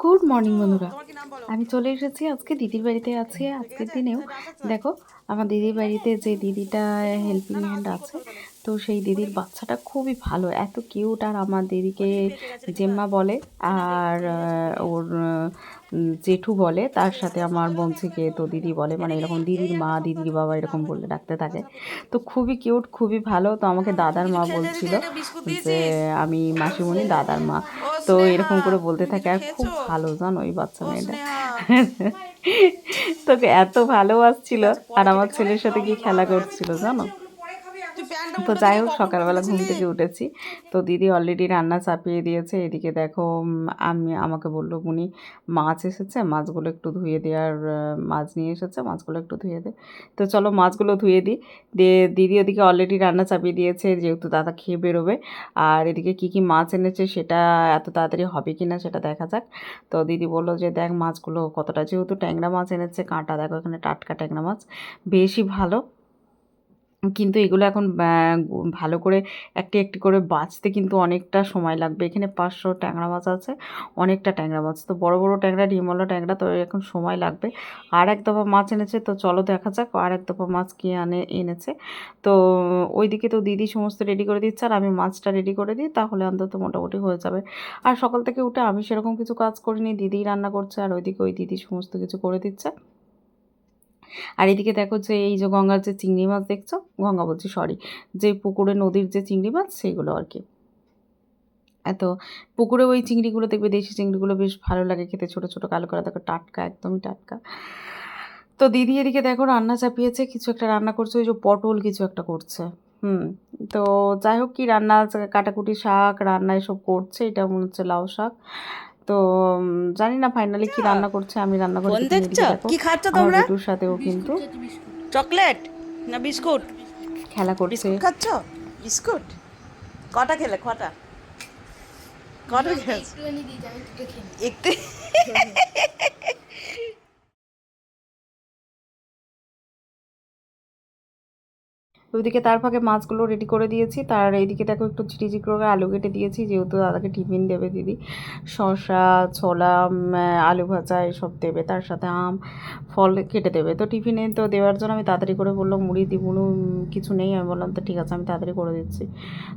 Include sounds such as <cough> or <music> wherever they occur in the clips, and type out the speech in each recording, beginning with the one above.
Good morning বন্ধুরা। আমি চলে এসেছি আজকে দিদির বাড়িতে আছি। আজকের দিনেও দেখো আমার দিদির বাড়িতে যে দিদিটা হেল্পিং হ্যান্ড আছে তো সেই দিদির বাচ্চাটা খুবই ভালো এত কিউট আর আমার দিদিকে জেম্মা বলে আর ওর জেঠু বলে তার সাথে আমার বংশীকে তো দিদি বলে মানে এরকম দিদির মা দিদির বাবা এরকম বলে ডাকতে থাকে। তো খুবই কিউট খুবই ভালো তো আমাকে দাদার মা বলছিল যে আমি মাসিমণি দাদার মা। তো এরকম করে বলতে থাকে আর খুব ভালো জানো ওই বাচ্চা মেয়েটা। <laughs> তোকে এত ভালোবাসছিল আর আমার ছেলের সাথে কি খেলা করছিল জানো? তো যাই হোক সকালবেলা ঘুম থেকে উঠেছি। তো দিদি অলরেডি রান্না চাপিয়ে দিয়েছে। এদিকে দেখো আমি আমাকে বলল উনি মাছ এসেছে মাছগুলো একটু ধুয়ে দেওয়ার মাছ নিয়ে এসেছে মাছগুলো একটু ধুয়ে দে। তো চলো মাছগুলো ধুয়ে দিই। দিয়ে দিদি ওদিকে অলরেডি রান্না চাপিয়ে দিয়েছে যেহেতু দাদা খেয়ে বেরোবে। আর এদিকে কি কি মাছ এনেছে সেটা এত তাড়াতাড়ি হবে কি না সেটা দেখা যাক। তো দিদি বলল যে দেখ মাছগুলো কতটা যেহেতু ট্যাংরা মাছ এনেছে কাঁটা দেখো এখানে টাটকা ট্যাংরা মাছ বেশি ভালো। কিন্তু এগুলো এখন ভালো করে একটি একটি করে বাঁচতে কিন্তু অনেকটা সময় লাগবে। এখানে পাঁচশো ট্যাংরা মাছ আছে, অনেকটা ট্যাংরা মাছ। তো বড় বড় ট্যাংরা ডিমওয়ালা ট্যাংরা, তো এখন সময় লাগবে। আর এক দফা মাছ এনেছে, তো চলো দেখা যাক। আর এক দফা মাছ কি আনে, এনেছে। তো ওইদিকে তো দিদি সমস্ত রেডি করে দিচ্ছে, আর আমি মাছটা রেডি করে দিই, তাহলে অন্তত মোটামুটি হয়ে যাবে। আর সকাল থেকে উঠে আমি সেরকম কিছু কাজ করিনি, দিদিই রান্না করছে, আর ওইদিকে ওই দিদি সমস্ত কিছু করে দিচ্ছে। আর এদিকে দেখো যে এই যে গঙ্গার যে চিংড়ি মাছ দেখছ? গঙ্গা বলছি সরি যে পুকুরে নদীর যে চিংড়ি মাছ সেইগুলো আর কি। এত পুকুরে ওই চিংড়িগুলো দেখবে, দেশি চিংড়িগুলো বেশ ভালো লাগে খেতে, ছোটো ছোটো কালো করে দেখো টাটকা, একদমই টাটকা। তো দিদি এদিকে দেখো রান্না চাপিয়েছে, কিছু একটা রান্না করছে, ওই যে পটল কিছু একটা করছে। হুম, তো যাই হোক, কি রান্না কাটাকুটি শাক রান্না এসব করছে, এটা মনে হচ্ছে লাউ শাক। তো জানি না ফাইনালি কি রান্না করছে আমি রান্না করছি দেখছ কি খাচ্ছ তোমরা? বিটুর সাথেও কিন্তু চকলেট না বিস্কুট? খেলা করছে। বিস্কুট খাচ্ছ? বিস্কুট? কটা খেলে? কটা? কটা খেলে। একটু <laughs> ওইদিকে তার ফাঁকে মাছগুলো রেডি করে দিয়েছি। তার এইদিকে দেখো একটু ঝিটিঝিটি করে আলু কেটে দিয়েছি, যেহেতু দাদাকে টিফিন দেবে দিদি। শসা, ছোলা আলু ভাজা এসব দেবে, তার সাথে আম, ফল কেটে দেবে। তো টিফিনে তো দেওয়ার জন্য আমি তাড়াতাড়ি করে বললাম, মুড়ি দিবুনু কিছু নেই। আমি বললাম, তো ঠিক আছে, আমি তাড়াতাড়ি করে দিচ্ছি।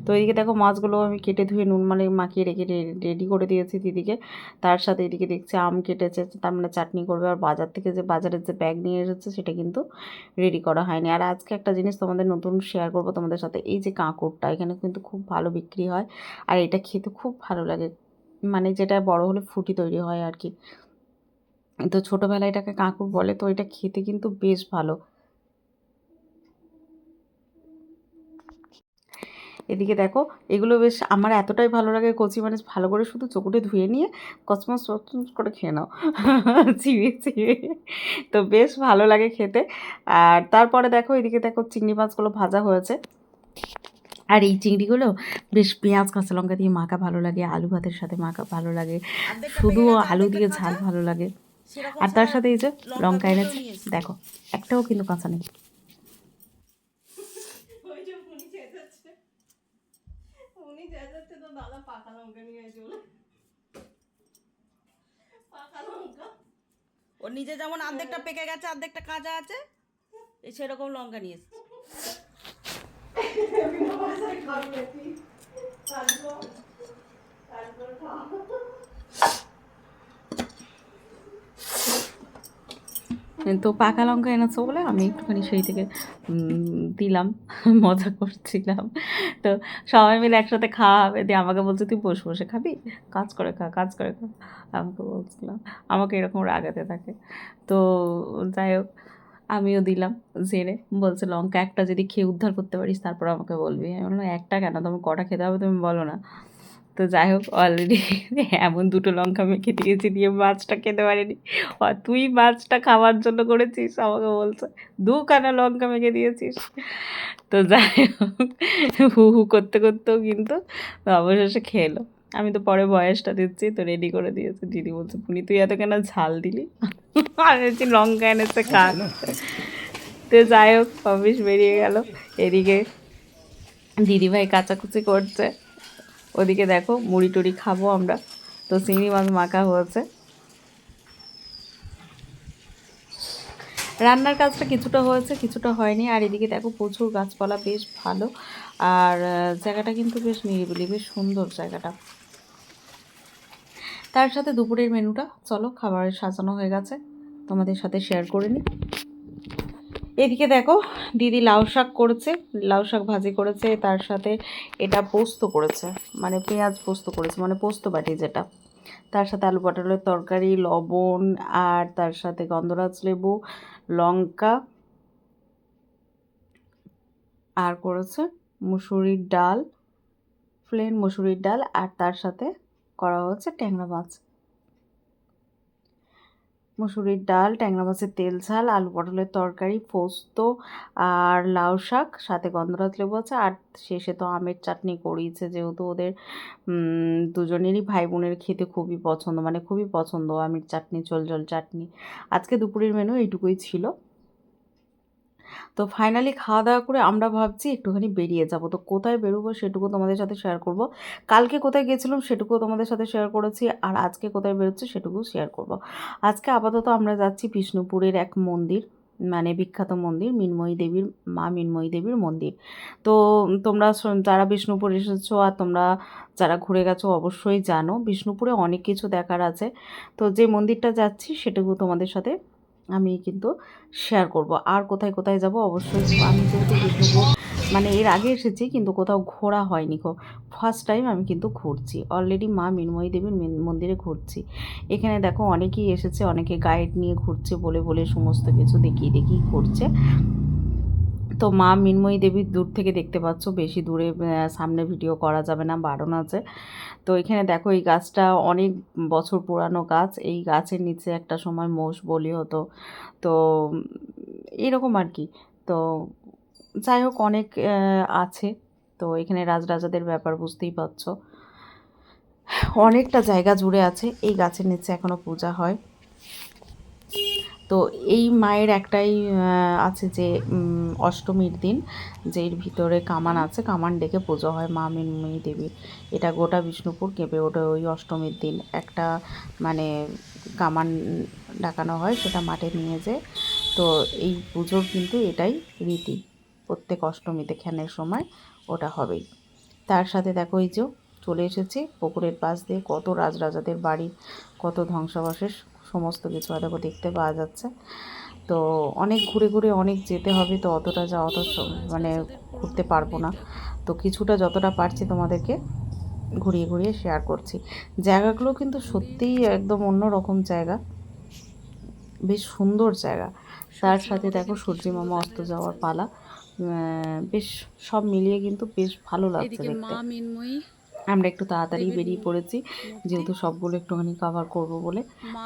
তো এইদিকে দেখো মাছগুলো আমি কেটে ধুয়ে নুন মানে মাখিয়ে রেখে রেডি করে দিয়েছি দিদিকে। তার সাথে এদিকে দেখছি আম কেটেছে, তার মানে চাটনি করবে। আর বাজার থেকে যে, বাজারের যে ব্যাগ নিয়ে এসেছে, সেটা কিন্তু রেডি করা হয়নি। আর আজকে একটা জিনিস তোমাদের নতুন শেয়ার করব তোমাদের সাথে। এই যে কাঁকড়টা, এখানে কিন্তু খুব ভালো বিক্রি হয়। আর এটা খেতে খুব ভালো লাগে। মানে যেটা বড় হলে ফুটি তৈরি হয় আর কি তো ছোটোবেলায় এটাকে কাঁকড় বলে, তো এটা খেতে কিন্তু বেশ ভালো। এদিকে দেখো এগুলো বেশ আমার এতটাই ভালো লাগে কচি মানে ভালো করে শুধু চকুটে ধুয়ে নিয়ে কচমচ করে খেয়ে নাও। <laughs> চিবিয়ে চিবিয়ে তো বেশ ভালো লাগে খেতে। আর তারপরে দেখো এদিকে দেখো চিংড়ি মাছগুলো ভাজা হয়েছে। আর এই চিংড়িগুলো বেশ পেঁয়াজ কাঁচা লঙ্কা দিয়ে মাখা ভালো লাগে আলু ভাতের সাথে মাখা ভালো লাগে শুধু আলু দিয়ে ঝাল ভালো লাগে। আর তার সাথে এই যে লঙ্কা এনেছে দেখো একটাও কিন্তু কাঁচা নেই। উনি যাচ্ছে তো দাদা পাকা লঙ্কা নিয়ে চলে। পাকা লঙ্কা। ও নিজে যেমন অর্ধেকটা পেকে গেছে অর্ধেকটা কাঁচা আছে এই সেরকম লঙ্কা নিয়ে এসেছে। তো পাকা লঙ্কা এনেছো বলে আমি একটুখানি সেই থেকে দিলাম, <laughs> মজা করছিলাম। তো সবাই মিলে একসাথে খাওয়া হবে। দিয়ে আমাকে বলছে, তুই বসে বসে খাবি? কাজ করে খা, কাজ করে খা। আমাকে বলছিলাম, আমাকে এরকম রাগাতে থাকে। তো যাই হোক, আমিও দিলাম জেনে বলছে, লঙ্কা একটা যদি খেয়ে উদ্ধার করতে পারিস, তারপর আমাকে বলবি। আমি বললাম, একটা কেন? তুমি কটা খেতে হবে তুমি বলো না। তো যাই হোক অলরেডি <laughs> এমন দুটো লঙ্কা মেখে দিয়েছি দিয়ে মাছটা খেতে পারিনি। আর তুই মাছটা খাওয়ার জন্য করেছিস আমাকে বলছে দুখানা লঙ্কা মেখে দিয়েছিস। তো যাই হোক হু হু করতে করতেও কিন্তু অবশেষে খেলো। আমি তো পরে বয়সটা দিচ্ছি তো রেডি করে দিয়েছি। দিদি বলছে পুনি তুই এত কেন ঝাল দিলি? <laughs> আমি বলছি লঙ্কা এনেছে খান তো যাই হোক অফিস বেরিয়ে গেল। এদিকে দিদিভাই কাচাকুচি করছে। ওদিকে দেখো, মুড়ি টুড়ি খাব আমরা। তো চিংড়ি মাছ মাখা হয়েছে। রান্নার কাজটা কিছুটা হয়েছে, কিছুটা হয়নি। আর এদিকে দেখো, প্রচুর গাছপালা, বেশ ভালো। আর জায়গাটা কিন্তু বেশ নিরিবিলি, বেশ সুন্দর জায়গাটা। তার সাথে দুপুরের মেনুটা, চলো, খাবারের সাজানো হয়ে গেছে। তোমাদের সাথে শেয়ার করে নিই। এদিকে দেখো, দিদি লাউ শাক করেছে, লাউ শাক ভাজি করেছে, তার সাথে এটা পোস্ত করেছে মানে পেঁয়াজ পোস্ত করেছে মানে পোস্ত বাটি যেটা। তার সাথে আলু পটলের তরকারি, লবণ, আর তার সাথে গন্ধরাজ লেবু, লঙ্কা, আর করেছে মুসুরির ডাল প্লেন মুসুরির ডাল, আর তার সাথে করা হচ্ছে ট্যাংরা মাছ। মুসুরির ডাল, ট্যাংরা মাছের তেল ঝাল, আলু পটলের তরকারি, পোস্ত আর লাউ শাক, সাথে গন্ধরাজ লেবু আছে, আর শেষে তো আমের চাটনি করিয়েছে যেহেতু ওদের দুজনেরই ভাই বোনের খেতে খুবই পছন্দ মানে খুবই পছন্দ আমের চাটনি চল ঝোল চাটনি। আজকে দুপুরের মেনু এইটুকুই ছিল। তো ফাইনালি খাওয়া দাওয়া করে আমরা ভাবছি একটুখানি বেরিয়ে যাব। তো কোথায় বেরোবো সেটুকু তোমাদের সাথে শেয়ার করব। কালকে কোথায় গেছিলাম সেটুকুও তোমাদের সাথে শেয়ার করেছি আর আজকে কোথায় বেরোচ্ছি সেটুকু শেয়ার করব। আজকে আপাতত আমরা যাচ্ছি বিষ্ণুপুরের এক মন্দির মানে বিখ্যাত মন্দির, মিনময়ী দেবীর, মা মিনময়ী দেবীর মন্দির। তো তোমরা যারা বিষ্ণুপুর এসেছ আর তোমরা যারা ঘুরে গেছো অবশ্যই জানো, বিষ্ণুপুরে অনেক কিছু দেখার আছে। তো যে মন্দিরটা যাচ্ছি সেটুকু তোমাদের সাথে আমি কিন্তু শেয়ার করব। আর কোথায় কোথায় যাব অবশ্যই আমি যেহেতু মানে এর আগে এসেছি কিন্তু কোথাও ঘোরা হয়নি গো ফার্স্ট টাইম আমি কিন্তু ঘুরছি। অলরেডি মা মিনময়ী দেবীর মন্দিরে ঘুরছি। এখানে দেখো অনেকেই এসেছে, অনেকে গাইড নিয়ে ঘুরছে বলে বলে সমস্ত কিছু দেখিয়ে দেখিয়ে ঘুরছে। তো মা মিনময়ী দেবীর দূর থেকে দেখতে পাচ্ছ, বেশি দূরে সামনে ভিডিও করা যাবে না, বারণ আছে। তো এখানে দেখো এই গাছটা অনেক বছর পুরানো গাছ, এই গাছের নিচে একটা সময় মোষ বলি হতো। তো এরকম আর কি। তো যাই হোক, অনেক আছে। তো এখানে রাজরাজাদের ব্যাপার বুঝতেই পারছ। অনেকটা জায়গা জুড়ে আছে, এই গাছের নিচে এখনও পূজা হয়। তো এই মায়ের একটাই আছে যে অষ্টমীর দিন যে এর ভিতরে কামান আছে, কামান ডেকে পুজো হয় মা মিনময়ী দেবীর এটা গোটা বিষ্ণুপুর কেঁপে ওঠে ওই অষ্টমীর দিন। একটা মানে কামান ডাকানো হয়, সেটা মাঠে নিয়ে যায়। তো এই পুজোর কিন্তু এটাই রীতি। প্রত্যেক অষ্টমীতে খ্যানের সময় ওটা হবেই। তার সাথে দেখো এই যে চলে এসেছে, পুকুরের পাশ দিয়ে কত রাজরাজাদের বাড়ি, কত ধ্বংসাবশেষ। সমস্ত কিছু দেখো দেখতে পাওয়া যাচ্ছে। তো অনেক ঘুরে ঘুরে অনেক যেতে হবে তো অতটা যা অত মানে ঘুরতে পারব না। তো কিছুটা যতটা পারছি তোমাদেরকে ঘুরিয়ে ঘুরিয়ে শেয়ার করছি। জায়গাগুলো কিন্তু সত্যিই একদম অন্য রকম জায়গা। বেশ সুন্দর জায়গা। তার সাথে দেখো সূর্যি মামা অস্ত যাওয়ার পালা। বেশ সব মিলিয়ে কিন্তু বেশ ভালো লাগছে দেখতে। মা আমরা একটু তাড়াতাড়ি বেরিয়ে পড়েছি যেহেতু সবগুলো একটুখানি কভার করব বলে।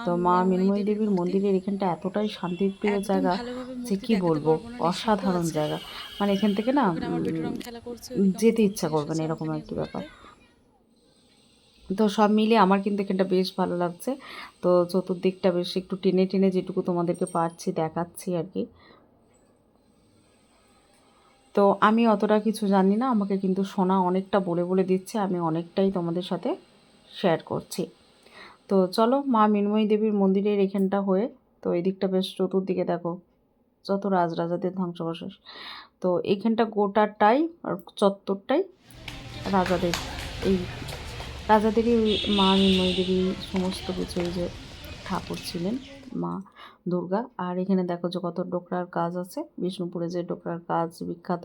তো মা মিনময়ী দেবীর মন্দিরের এখানটা এতটাই শান্তিপ্রিয় জায়গা যে কি বলব অসাধারণ জায়গা। মানে এখান থেকে না যেতে ইচ্ছা করবে না এরকম একটি ব্যাপার। তো সব মিলে আমার কিন্তু এখানটা বেশ ভালো লাগছে। তো চতুর্দিকটা বেশ একটু টেনে টেনে যেটুকু তোমাদেরকে পারছি দেখাচ্ছি আর কি। তো আমি অতটা কিছু জানি না। আমাকে কিন্তু সোনা অনেকটা বলে বলে দিচ্ছে। আমি অনেকটাই তোমাদের সাথে শেয়ার করছি। তো চলো মা মিনময়ী দেবীর মন্দিরের এখানটা হয়ে, তো এদিকটা বেশ চতুর্দিকে দেখো, যত রাজরাজাদের ধ্বংসবশেষ। তো এইখানটা গোটাটাই আর চত্বরটাই রাজাদের, এই রাজাদেরই মা মিনময়ী দেবী সমস্ত কিছু যে ঠাকুর ছিলেন, মা দুর্গা। আর এখানে দেখো যে কত ডোকরার কাজ আছে। বিষ্ণুপুরে যে ডোকরার কাজ বিখ্যাত,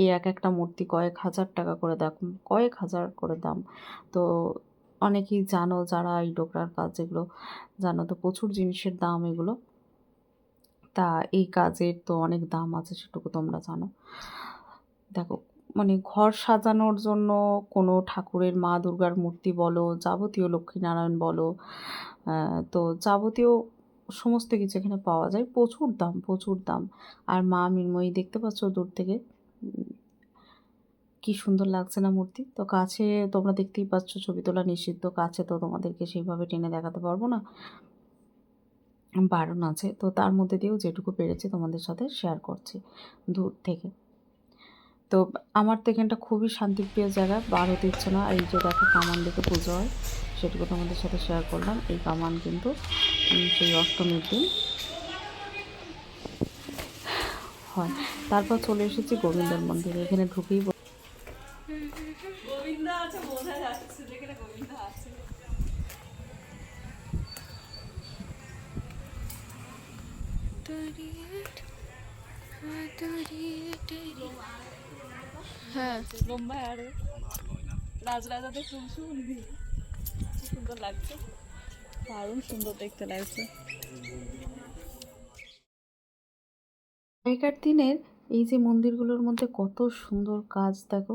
এই এক একটা মূর্তি কয়েক হাজার টাকা করে দাম, কয়েক হাজার করে দাম। তো অনেকেই জানো যারা এই ডোকরার কাজ এগুলো জানো, তো প্রচুর জিনিসের দাম এগুলো। তা এই কাজের তো অনেক দাম আছে সেটুকু তোমরা জানো। দেখো মানে ঘর সাজানোর জন্য কোনো ঠাকুরের মা দুর্গার মূর্তি বলো, যাবতীয় লক্ষ্মীনারায়ণ বলো তো যাবতীয় সমস্ত কিছু এখানে পাওয়া যায়। প্রচুর দাম প্রচুর দাম। আর মা মিনময়ী, দেখতে পাচ্ছ দূর থেকে? কি সুন্দর লাগছে না মূর্তি? তো কাছে তোমরা দেখতেই পাচ্ছ ছবি তোলা নিষিদ্ধ। কাছে তো তোমাদেরকে সেইভাবে টেনে দেখাতে পারব না। বারণ আছে। তো তার মধ্যে দিয়েও যেটুকু পেরেছি তোমাদের সাথে শেয়ার করছি দূর থেকে। তো আমার তো এখানটা খুবই শান্তিপ্রিয় জায়গা বার হতে ইচ্ছে না। এই যে দেখো কামান দেখে পুজো হয় সেটুকু তোমাদের সাথে শেয়ার করলাম। এই কামান কিন্তু সেই অষ্টমীর দিন। হয়। তারপর চলে এসেছি গোবিন্দর মন্দিরে এখানে ঢুকেই যাচ্ছে যেখানে গোবিন্দ আছে হ্যাঁ। বোম্বাই আরও। রাজরাজাতে ফুল শুনবি সুন্দর লাগছে। দারুণ সুন্দর দেখতে লাগছে। আগেকার দিনের এই যে মন্দিরগুলোর মধ্যে কত সুন্দর কাজ দেখো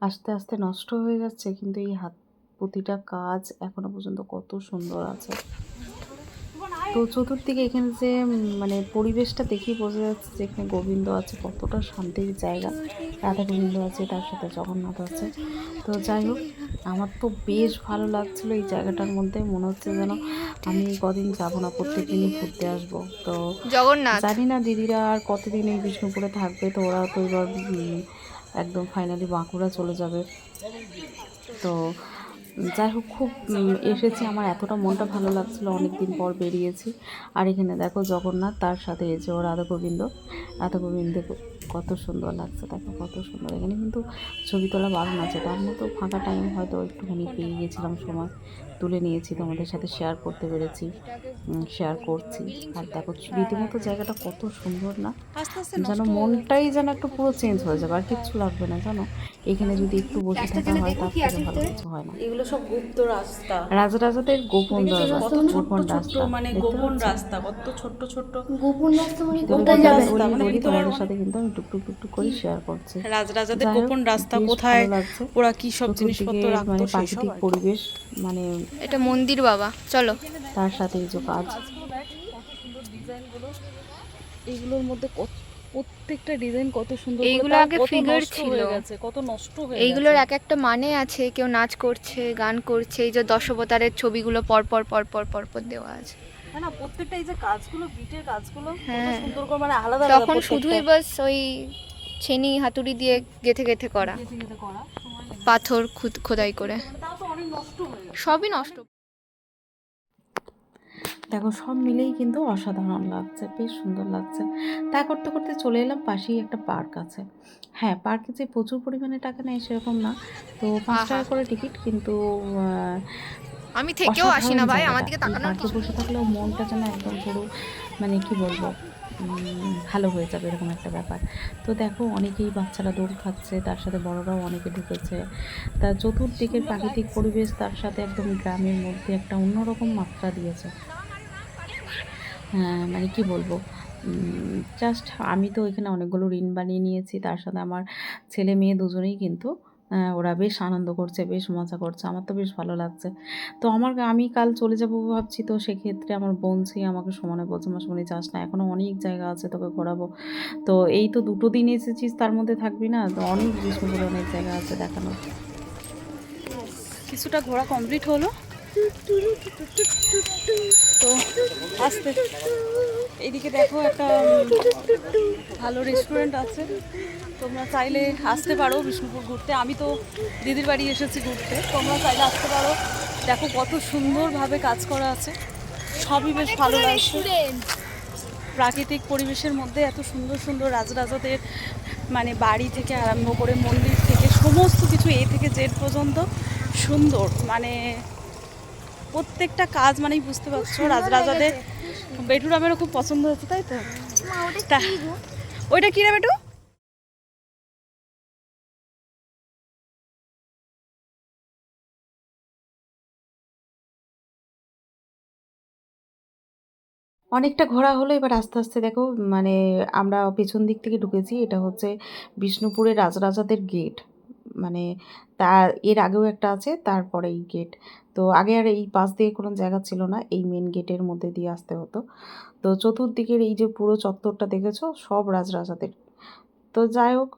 আস্তে আস্তে নষ্ট হয়ে যাচ্ছে কিন্তু এই হাত প্রতিটা কাজ এখনও পর্যন্ত কত সুন্দর আছে। তো চতুর্দিকে এখানে যে মানে পরিবেশটা দেখেই বোঝা যাচ্ছে যে এখানে গোবিন্দ আছে কতটা শান্তির জায়গা। রাধা গোবিন্দ আছে তার সাথে জগন্নাথ আছে। তো যাই হোক আমার তো বেশ ভালো লাগছিল এই জায়গাটার মধ্যে। মনে হচ্ছে যেন আমি কদিন যাব না প্রত্যেক দিনই ঘুরতে আসব। তো জগন্নাথ। জানি না দিদিরা আর কতদিন এই বিষ্ণুপুরে থাকবে। তো ওরা তো এবার একদম ফাইনালি বাঁকুড়া চলে যাবে। তো যাই হোক, খুব এসেছি। আমার এতটা মনটা ভালো লাগছিল, অনেকদিন পর বেরিয়েছি। আর এখানে দেখো জগন্নাথ, তার সাথে এসে ও রাধা গোবিন্দ রাধা গোবিন্দে কত সুন্দর লাগছে দেখো কত সুন্দর। এখানে কিন্তু ছবি তোলা বারণ আছে। তার মতো ফাঁকা টাইম হয়তো একটুখানি পেয়ে গেছিলাম সময়। তুলে নিয়েছি তোমাদের সাথে শেয়ার করতে পেরেছি শেয়ার করছি। আর দেখো রীতিমতো জায়গাটা কত সুন্দর না? যেন মনটাই যেন একটু পুরো চেঞ্জ হয়ে যাবে আর কিচ্ছু লাগবে না জানো? এখানে যদি একটু বসে থাকা হয় তার থেকে ভালো কিছু হয় না। এগুলো সব গুপ্ত রাস্তা। রাজারাজাদের গোপন দরজা গোপন ছোট্ট রাস্তা মানে গোপন রাস্তা কত ছোট্ট ছোট্ট। গোপন রাস্তা মানে কোথায় যাবে? মানে ভিতরে তোমাদের সাথে কিন্তু আমি টুকটুক টুকটুক করে শেয়ার করছি। রাজরাজাদের গোপন রাস্তা কোথায়? ওরা কি সব জিনিসপত্র রাখতো মানে সেই সব প্রাকৃতিক পরিবেশ মানে এটা মন্দির বাবা চলো। তার সাথে এই যে কাজ। এইগুলোর মধ্যে কত প্রত্যেকটা ডিজাইন কত সুন্দর এইগুলো আগে figure ছিল। কত নষ্ট হয়ে এইগুলোর এক একটা মানে আছে কেউ নাচ করছে গান করছে এই যে দশবতারের ছবিগুলো পর পর পর পর পর পর দেওয়া আছে। না প্রত্যেকটা এই যে কাজগুলো বিটের কাজগুলো কত হ্যাঁ। সুন্দর করে মানে আলাদা আলাদা তখন শুধুই বাস ওই ছেনি হাতুড়ি দিয়ে গেথে গেথে করা। গেঁথে গেঁথে করা পাথর খোদাই করে। তাও তো অনেক নষ্ট গেছে। সবই নষ্ট। দেখো সব মিলেই কিন্তু অসাধারণ লাগছে বেশ সুন্দর লাগছে। তা করতে করতে চলে এলাম পাশেই একটা পার্ক আছে। হ্যাঁ পার্কে যে প্রচুর পরিমাণে টাকা নেয় সেরকম না। তো পাঁচ টাকা করে টিকিট কিন্তু আমি থেকেও আসি না ভাই আমার দিকে তাকানোর কিছু বসে থাকলেও মনটা যেন একদম পুরো মানে কি বলব ভালো হয়ে যাবে এরকম একটা ব্যাপার। তো দেখো অনেকেই বাচ্চারা দৌড় খাচ্ছে তার সাথে বড়রাও অনেকে ঢুকেছে। তার চতুর্দিকের প্রাকৃতিক পরিবেশ তার সাথে একদম গ্রামের মধ্যে একটা অন্যরকম মাত্রা দিয়েছে। হ্যাঁ মানে কি বলব জাস্ট আমি তো এখানে অনেকগুলো ঋণ বানিয়ে নিয়েছি তার সাথে আমার ছেলে মেয়ে দুজনেই কিন্তু ওরা বেশ আনন্দ করছে, বেশ মজা করছে। আমার তো বেশ ভালো লাগছে। তো আমার আমি কাল চলে যাব ভাবছি, তো সেক্ষেত্রে আমার বোনছি আমাকে সমানে বলছে আমার সমানে যাস না এখনও অনেক জায়গা আছে তোকে ঘোরাবো। তো এই তো দুটো দিন এসেছিস, তার মধ্যে থাকবি না? তো অনেক বিষ্ণুপুরে অনেক জায়গা আছে দেখানোর। কিছুটা ঘোরা কমপ্লিট হলো। তো আসতে। এইদিকে দেখো একটা ভালো রেস্টুরেন্ট আছে। তোমরা চাইলে আসতে পারো বিষ্ণুপুর ঘুরতে। আমি তো দিদির বাড়ি এসেছি ঘুরতে। তোমরা চাইলে আসতে পারো। দেখো কত সুন্দরভাবে কাজ করা আছে। সবই বেশ ভালো লাগছে। প্রাকৃতিক পরিবেশের মধ্যে এত সুন্দর সুন্দর রাজরাজাদের মানে বাড়ি থেকে আরম্ভ করে মন্দির থেকে সমস্ত কিছু এ থেকে জেড পর্যন্ত সুন্দর। মানে প্রত্যেকটা কাজ মানেই বুঝতে পারছ রাজরাজাদের বেটুরামেরও খুব পছন্দ হচ্ছে তাই তো? তা- ওইটা কি রে বেটু? অনেকটা ঘোরা হলো এবার আস্তে আস্তে দেখো মানে আমরা পেছন দিক থেকে ঢুকেছি এটা হচ্ছে বিষ্ণুপুরের রাজরাজাদের গেট মানে তার, এর আগেও একটা আছে, তারপরে এই গেট তো আগে আর এই পাশ দিয়ে কোনো জায়গা ছিল না, এই মেন গেটের মধ্যে দিয়ে আসতে হতো। তো চতুর্দিকের এই যে পুরো চত্বরটা দেখেছ, সব রাজরাজাদের। তো যাই হোক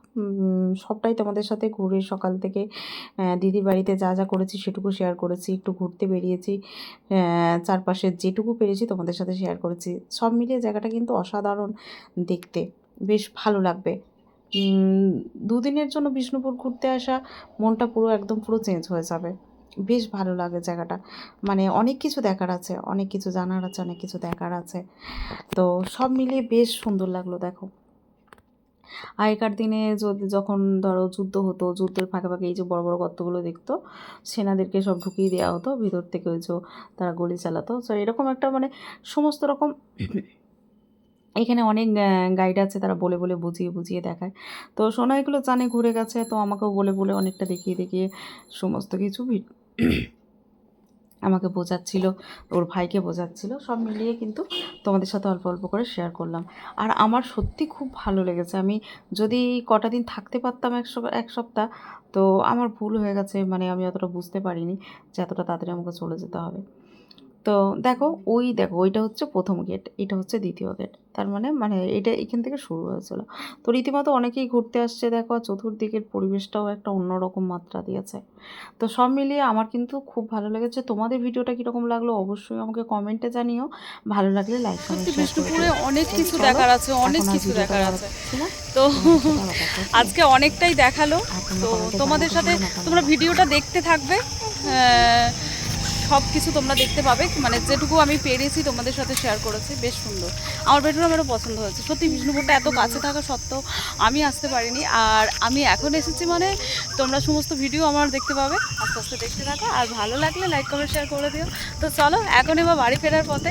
সবটাই তোমাদের সাথে ঘুরে সকাল থেকে দিদির বাড়িতে যা যা করেছি সেটুকু শেয়ার করেছি, একটু ঘুরতে বেরিয়েছি চারপাশে যেটুকু পেরেছি তোমাদের সাথে শেয়ার করেছি। সব মিলিয়ে জায়গাটা কিন্তু অসাধারণ দেখতে। বেশ ভালো লাগবে। দুদিনের জন্য বিষ্ণুপুর ঘুরতে আসা মনটা পুরো একদম পুরো চেঞ্জ হয়ে যাবে। বেশ ভালো লাগে জায়গাটা। মানে অনেক কিছু দেখার আছে, অনেক কিছু জানার আছে, অনেক কিছু দেখার আছে। তো সব মিলিয়ে বেশ সুন্দর লাগল, দেখো। আগেকার দিনে যদি, যখন ধরো যুদ্ধ হতো, যুদ্ধের ফাঁকে ফাঁকে এই যে বড় বড় গর্তগুলো দেখতো, সেনাদেরকে সব ঢুকিয়ে দেওয়া হতো, ভিতর থেকে ওই যে তারা গুলি চালাতো। তো এরকম একটা মানে সমস্ত রকম এখানে অনেক গাইড আছে তারা বলে বলে বুঝিয়ে বুঝিয়ে দেখায়। তো সোনা এগুলো জানে, ঘুরে গেছে, তো আমাকেও বলে বলে অনেকটা দেখিয়ে দেখিয়ে সমস্ত কিছু আমাকে বোঝাচ্ছিল, ওর ভাইকে বোঝাচ্ছিল। সব মিলিয়ে কিন্তু তোমাদের সাথে অল্প অল্প করে শেয়ার করলাম। আর আমার সত্যি খুব ভালো লেগেছে। আমি যদি কটা দিন থাকতে পারতাম এক এক সপ্তাহ, তো আমার ভুল হয়ে গেছে মানে আমি অতটা বুঝতে পারিনি যে এতটা তাড়াতাড়ি আমাকে চলে যেতে হবে। তো দেখো ওই দেখো ওইটা হচ্ছে প্রথম গেট এটা হচ্ছে দ্বিতীয় গেট তার মানে মানে এটা এখান থেকে শুরু হয়েছিল। তো রীতিমতো অনেকেই ঘুরতে আসছে দেখো চতুর্দিকের পরিবেশটাও একটা অন্যরকম মাত্রা দিয়েছে। তো সব মিলিয়ে আমার কিন্তু খুব ভালো লেগেছে। তোমাদের ভিডিওটা কীরকম লাগল অবশ্যই আমাকে কমেন্টে জানিও। ভালো লাগলে লাইক বিষ্ণুপুরে অনেক কিছু দেখার আছে অনেক কিছু দেখার আছে। তো আজকে অনেকটাই দেখাল। তো তোমাদের সাথে তোমরা ভিডিওটা দেখতে থাকবে। সব কিছু তোমরা দেখতে পাবে। মানে যেটুকু আমি পেরেছি তোমাদের সাথে শেয়ার করেছি, বেশ সুন্দর। আমার বেডরুম আমারও পছন্দ হয়েছে। সত্যি বিষ্ণুপুরটা এত কাছে থাকা সত্ত্বেও আমি আসতে পারিনি। আর আমি এখন এসেছি মানে তোমরা সমস্ত ভিডিও আমার দেখতে পাবে। আস্তে আস্তে দেখতে থাকো। আর ভালো লাগলে লাইক কমেন্ট শেয়ার করে দিও। তো চলো, এখন এবার বাড়ি ফেরার পথে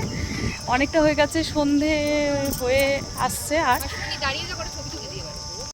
অনেকটা হয়ে গেছে, সন্ধে হয়ে আসছে আর দাঁড়িয়ে